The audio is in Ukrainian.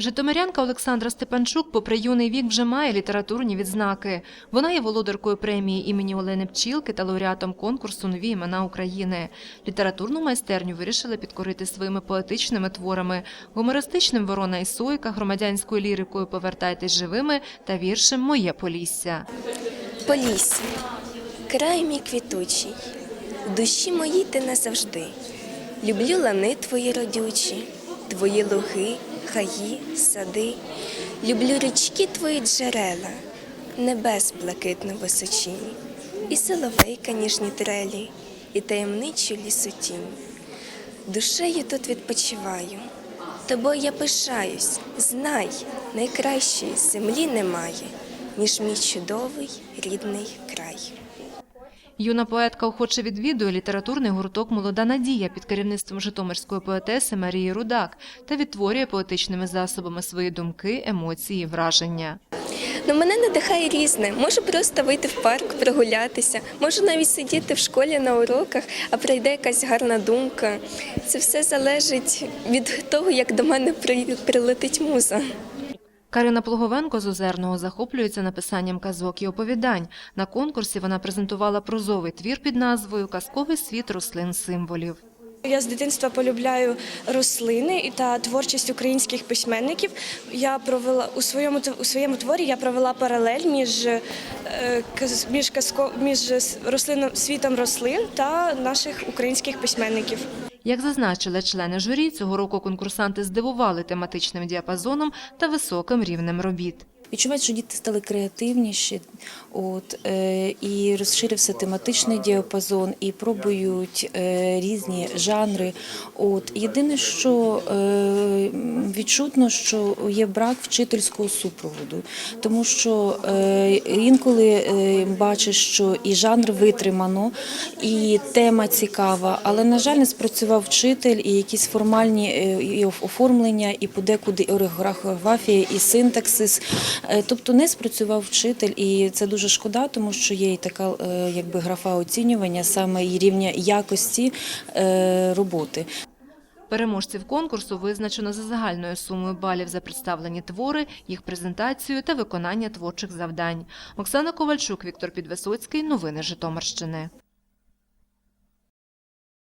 Житомирянка Олександра Степанчук, попри юний вік, вже має літературні відзнаки. Вона є володаркою премії імені Олени Пчілки та лауреатом конкурсу Нові імена України. Літературну майстерню вирішили підкорити своїми поетичними творами, гумористичним Ворона і Сойка, громадянською лірикою Повертайтесь живими та віршем Моє Полісся. Полісся, край мій квітучий, душі моїй ти назавжди. Люблю лани твої родючі, твої луги, хаї, сади. Люблю річки твої джерела, небес блакитно височінь, і соловейка ніжні трелі, і таємничу лісотінь. Душею тут відпочиваю, тобою я пишаюсь, знай, найкращої землі немає, ніж мій чудовий рідний край. Юна поетка охоче відвідує літературний гурток Молода надія під керівництвом житомирської поетеси Марії Рудак та відтворює поетичними засобами свої думки, емоції, враження. Ну, мене надихає різне. Можу просто вийти в парк, прогулятися, можу навіть сидіти в школі на уроках, а прийде якась гарна думка. Це все залежить від того, як до мене прилетить муза. Карина Плуговенко з Озерного захоплюється написанням казок і оповідань. На конкурсі вона презентувала прозовий твір під назвою Казковий світ рослин символів. Я з дитинства полюбляю рослини та творчість українських письменників. Я провела у своєму у своєму творі. Я провела паралель між, е, між казко між рослином світом рослин та наших українських письменників. Як зазначили члени журі, цього року конкурсанти здивували тематичним діапазоном та високим рівнем робіт. Відчувають, що діти стали креативніші, от, е, і розширився тематичний діапазон, і пробують е, різні жанри. От. Єдине, що е, відчутно, що є брак вчительського супроводу, тому що інколи бачиш, що і жанр витримано, і тема цікава, але, на жаль, не спрацював вчитель, і якісь формальні і оформлення, і подекуди і орфографія, і синтаксис. Е, Тобто не спрацював вчитель, і це дуже шкода, тому що є і така е, якби графа оцінювання саме і рівня якості е, роботи. Переможців конкурсу визначено за загальною сумою балів за представлені твори, їх презентацію та виконання творчих завдань. Оксана Ковальчук, Віктор Підвисоцький. Новини Житомирщини.